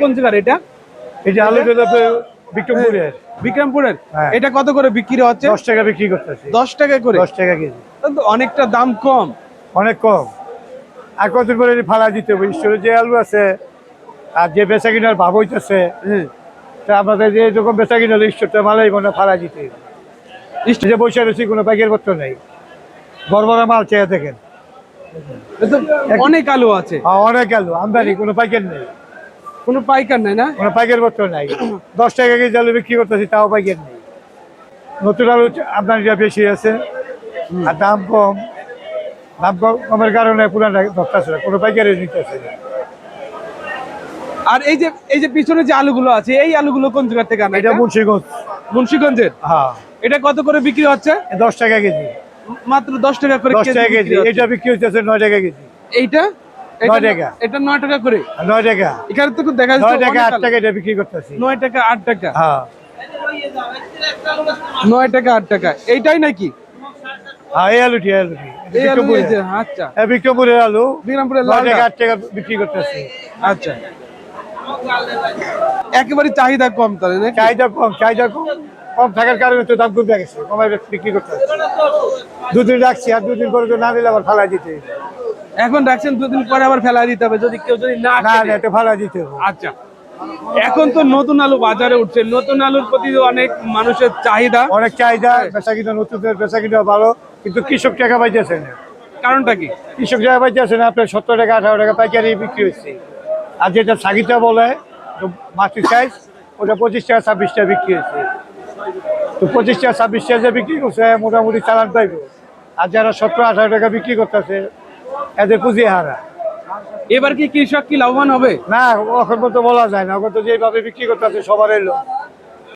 কোন জায়গার এটা যে আলু বিক্রমপুরের। বিক্রমপুরের? হ্যাঁ। এটা কত করে বিক্রি হচ্ছে? দশ টাকা বিক্রি করতেছি। দশ টাকা করে? দশ টাকা কেজি। অনেকটা দাম কম। অনেক কম। আর কতদিন পরে ফালা দিতে হবে? স্টোরে যে আলু আছে আর যে বেচা কিনার ভাব হইতেছে হ্যাঁ তা আমাদের যে যখন বেচা কিনা হলো স্টোরটা মালাই মনে ফালা দিতে। যে বসে রয়েছি কোনো প্যাকের পত্র নেই। বড় বড় মাল চেয়ে দেখেন। অনেক আলু আছে। অনেক আলু। আমদানি কোনো প্যাকেট নেই। কোনো পাইকার নাই না? কোনো প্যাকের পত্র নাই। দশ টাকা কেজি আলু বিক্রি করতেছি তাও পাইকার নেই। নতুন আলু আমদানিটা বেশি আছে আর দাম কম। দাম কমের কারণে পুরান ধরতেছে না কোনো পাইকারি নিতেছে না। আর এই যে এই যে পিছনে যে আলুগুলো আছে এই আলুগুলো কোন জায়গা থেকে আনা এটা মুন্সিগঞ্জ। মুন্সিগঞ্জের? হ্যাঁ। এটা কত করে বিক্রি হচ্ছে? দশ টাকা কেজি। মাত্র দশ টাকা করে দশ টাকা কেজি। এটা বিক্রি হচ্ছে নয় টাকা কেজি। এইটা? এটা টাকা। এটা নয় টাকা করে। আর টাকা। এখানে তো দেখা নয় যাচ্ছে টাকা অনেক টাকা এটা বিক্রি করতেছি। টাকা টাকা। হ্যাঁ। টাকা টাকা। এইটাই নাকি? হ্যাঁ এই আলুটি আলুটি। এই আলু আচ্ছা। হ্যাঁ, বিক্রমপুরের আলু। বিক্রমপুরের নয় টাকা বিক্রি করতেছি। আচ্ছা। একেবারে চাহিদা কম তাহলে চাহিদা কম চাহিদা কম। কম থাকার কারণে তো দাম কমে গেছে। কমাই বিক্রি করতে দুদিন রাখছি আর দুদিন পরে তো না দিলে আবার ফালা দিতে। এখন রাখছেন দুদিন পরে আবার ফেলা দিতে হবে যদি কেউ যদি না না এটা ফালা দিতে হবে। আচ্ছা। এখন তো নতুন আলু বাজারে উঠছে। নতুন আলুর প্রতি অনেক মানুষের চাহিদা। অনেক চাহিদা বেচা কিনা নতুনদের বেচা কিনা ভালো কিন্তু কৃষক টাকা পাইতেছে না। কারণটা কি? কৃষক টাকা পাইতেছে না আপনার সত্তর টাকা আঠারো টাকা পাইকারি বিক্রি হচ্ছে। আর যেটা সাগিতা বলে তো মাটির সাইজ ওটা পঁচিশ টাকা ছাব্বিশ টাকা বিক্রি হচ্ছে। তো পঁচিশ টাকা ছাব্বিশ টাকা যে বিক্রি করছে মোটামুটি চালান পাইব। আর যারা সত্তর আঠারো টাকা বিক্রি করতেছে এদের পুঁজি হারা এবার কি কৃষক কি লাভবান হবে? না এখন তো বলা যায় না। এখন তো যেভাবে বিক্রি করতে আছে সবার এলো